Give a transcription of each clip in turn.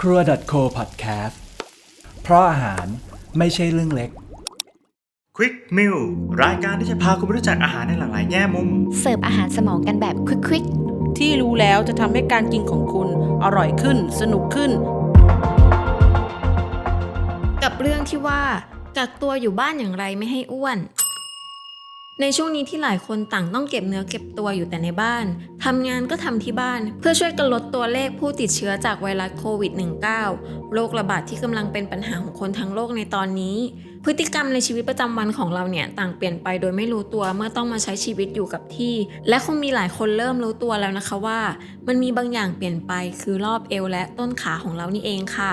ครัว .co podcast เพราะอาหารไม่ใช่เรื่องเล็ก Quick Meal รายการที่จะพาคุณไปรู้จักอาหารในหลากหลายแง่มุม เสิร์ฟอาหารสมองกันแบบควิกที่รู้แล้วจะทำให้การกินของคุณอร่อยขึ้น สนุกขึ้นๆกับเรื่องที่ว่ากักตัวอยู่บ้านอย่างไรไม่ให้อ้วน ในช่วงนี้ที่หลายคนต่างต้องเก็บเนื้อเก็บตัวอยู่แต่ในบ้าน ทำงานก็ทำที่บ้าน เพื่อช่วยกันลดตัวเลขผู้ติดเชื้อจากไวรัสโควิด -19 โรคระบาดที่กำลังเป็นปัญหาของคนทั้งโลกในตอนนี้ พฤติกรรมในชีวิตประจำวันของเราเนี่ยต่างเปลี่ยนไปโดยไม่รู้ตัวเมื่อต้องมาใช้ชีวิตอยู่กับที่ และคงมีหลายคนเริ่มรู้ตัวแล้วนะคะว่า มันมีบางอย่างเปลี่ยนไปคือรอบเอวและต้นขาของเรานี่เองค่ะ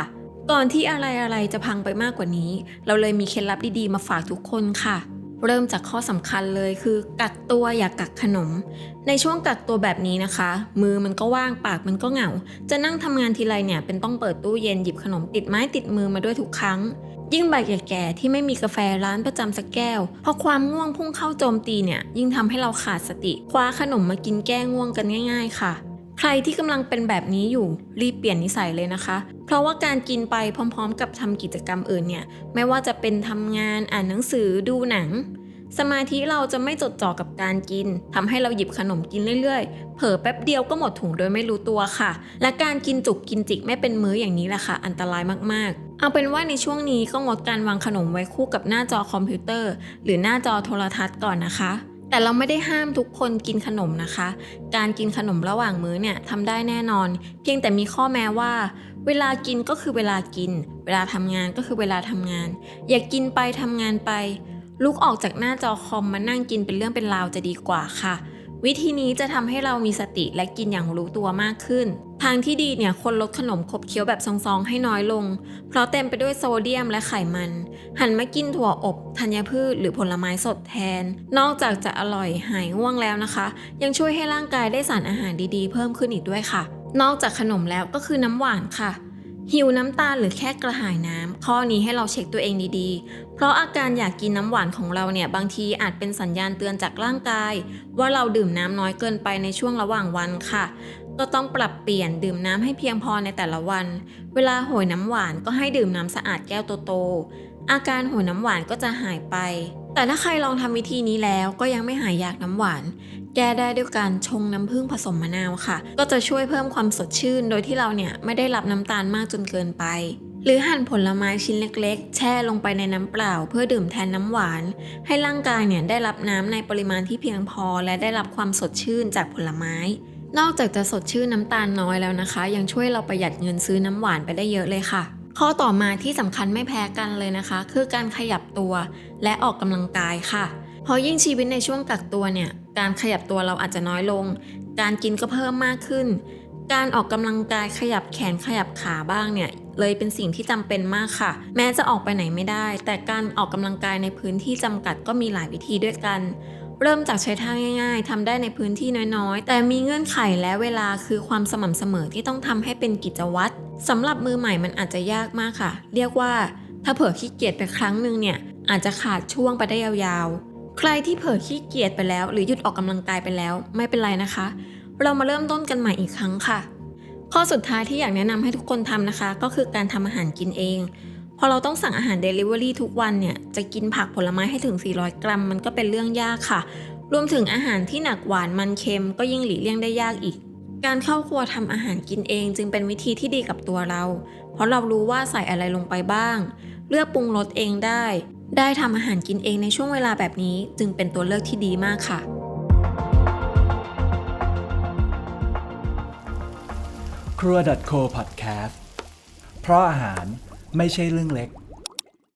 ก่อนที่อะไรอะไรๆจะพังไปมากกว่านี้ เราเลยมีเคล็ดลับดีๆมาฝากทุกคนค่ะ เริ่มจากข้อสำคัญเลยคือกักตัวอย่ากกักขนม ในช่วงกักตัวแบบนี้นะคะ มือมันก็ว่างปากมันก็เหงา จะนั่งทำงานทีไรเนี่ยเป็นต้องเปิดตู้เย็นหยิบขนมติดไม้ติดมือมาด้วยทุกครั้ง ยิ่งใบแก่ๆที่ไม่มีกาแฟร้านประจำสักแก้ว พอความง่วงพุ่งเข้าโจมตีเนี่ยยิ่งทำให้เราขาดสติ คว้าขนมมากินแก้ง่วงกันง่าย ๆ ค่ะ รที่กำลังเป็นแบบนี้อยู่รีบเปลี่ยนนิสัยเลยนะคะ เพราะว่าการกินไปพร้อม ๆ กับทำกิจกรรมอื่นเนี่ยไม่ว่าจะเป็นทำงานอ่านหนังสือดูหนัง สมาธิเราจะไม่จดจ่อกับการกินทำให้เราหยิบขนมกินเรื่อยๆ เผลอแป๊บเดียวก็หมดถุงโดยไม่รู้ตัวค่ะ และการกินจุกกินจิกไม่เป็นมื้ออย่างนี้แหละค่ะ อันตรายมากๆ เอาเป็นว่าในช่วงนี้ก็งดการวางขนมไว้คู่กับหน้าจอคอมพิวเตอร์ หรือหน้าจอโทรทัศน์ก่อนนะคะ แต่เราไม่ได้ห้ามทุกคนกินขนมนะคะ การกินขนมระหว่างมื้อเนี่ยทำได้แน่นอน เพียงแต่มีข้อแม้ว่า เวลากินก็คือเวลากิน เวลาทำงานก็คือเวลาทำงาน อย่ากินไปทำงานไป ลุกออกจากหน้าจอคอมมานั่งกินเป็นเรื่องเป็นราวจะดีกว่าค่ะ วิธีนี้จะทำให้เรามีสติและกินอย่างรู้ตัวมากขึ้น ทางที่ดีเนี่ยคนลดขนมขบเคี้ยวแบบซองๆให้น้อยลง เพราะเต็มไปด้วยโซเดียมและไขมัน หันมากินถั่วอบธัญพืชหรือผลไม้สดแทน นอกจากจะอร่อยหายง่วงแล้วนะคะ ยังช่วยให้ร่างกายได้สารอาหารดีๆ เพิ่มขึ้นอีกด้วยค่ะ นอกจากขนมแล้วก็คือน้ำหวานค่ะหิวน้ำตาลหรือแค่กระหายน้ำข้อนี้ให้เราเช็คตัวเองดีๆ เพราะอาการอยากกินน้ำหวานของเราเนี่ยบางทีอาจเป็นสัญญาณเตือนจากร่างกาย ว่าเราดื่มน้ำน้อยเกินไปในช่วงระหว่างวันค่ะ ก็ต้องปรับเปลี่ยนดื่มน้ำให้เพียงพอในแต่ละวัน เวลาโหยน้ำหวานก็ให้ดื่มน้ำสะอาดแก้วโตๆอาการโหยน้ำหวานก็จะหายไป แต่ถ้าใครลองทำวิธีนี้แล้วก็ยังไม่หายอยากน้ำหวาน แก้ได้ด้วยการชงน้ำผึ้งผสมมะนาวค่ะ ก็จะช่วยเพิ่มความสดชื่น โดยที่เราเนี่ยไม่ได้รับน้ำตาลมากจนเกินไป หรือหั่นผลไม้ชิ้นเล็ก ๆ แช่ลงไปในน้ำเปล่า เพื่อดื่มแทนน้ำหวาน ให้ร่างกายเนี่ยได้รับน้ำในปริมาณที่เพียงพอ และได้รับความสดชื่นจากผลไม้ นอกจากจะสดชื่นน้ำตาลน้อยแล้วนะคะ ยังช่วยเราประหยัดเงินซื้อน้ำหวานไปได้เยอะเลยค่ะ ข้อต่อมาที่สำคัญไม่แพ้กันเลยนะคะ คือการขยับตัวและออกกำลังกายค่ะเพราะยิ่งชีวิตในช่วงกักตัวเนี่ย การขยับตัวเราอาจจะน้อยลง การกินก็เพิ่มมากขึ้น การออกกำลังกายขยับแขนขยับขาบ้างเนี่ยเลยเป็นสิ่งที่จำเป็นมากค่ะ แม้จะออกไปไหนไม่ได้ แต่การออกกำลังกายในพื้นที่จำกัดก็มีหลายวิธีด้วยกัน เริ่มจากใช้ท่าง่ายๆทำได้ในพื้นที่น้อยๆ แต่มีเงื่อนไขและเวลาคือความสม่ำเสมอที่ต้องทำให้เป็นกิจวัตรสำหรับมือใหม่มันอาจจะยากมากค่ะ เรียกว่าถ้าเผลอขี้เกียจไปครั้งหนึ่งเนี่ยอาจจะขาดช่วงไปได้ยาวๆ ใครที่เผลอขี้เกียจไปแล้ว หรือหยุดออกกำลังกายไปแล้วไม่เป็นไรนะคะ เรามาเริ่มต้นกันใหม่อีกครั้งค่ะ ข้อสุดท้ายที่อยากแนะนำให้ทุกคนทำนะคะ ก็คือการทำอาหารกินเอง พอเราต้องสั่งอาหาร Delivery ทุกวันเนี่ย จะกินผักผลไม้ให้ถึง 400 กรัม มันก็เป็นเรื่องยากค่ะ รวมถึงอาหารที่หนักหวานมันเค็มก็ยิ่งหลีกเลี่ยงได้ยากอีก การเข้าครัวทำอาหารกินเองจึงเป็นวิธีที่ดีกับตัวเรา เพราะเรารู้ว่าใส่อะไรลงไปบ้าง เลือกปรุงรสเองได้ ได้ทำอาหารกินเองในช่วงเวลาแบบนี้จึงเป็นตัวเลือกที่ดีมากค่ะครัว .co podcast เพราะอาหาร ไม่ใช่เรื่องเล็ก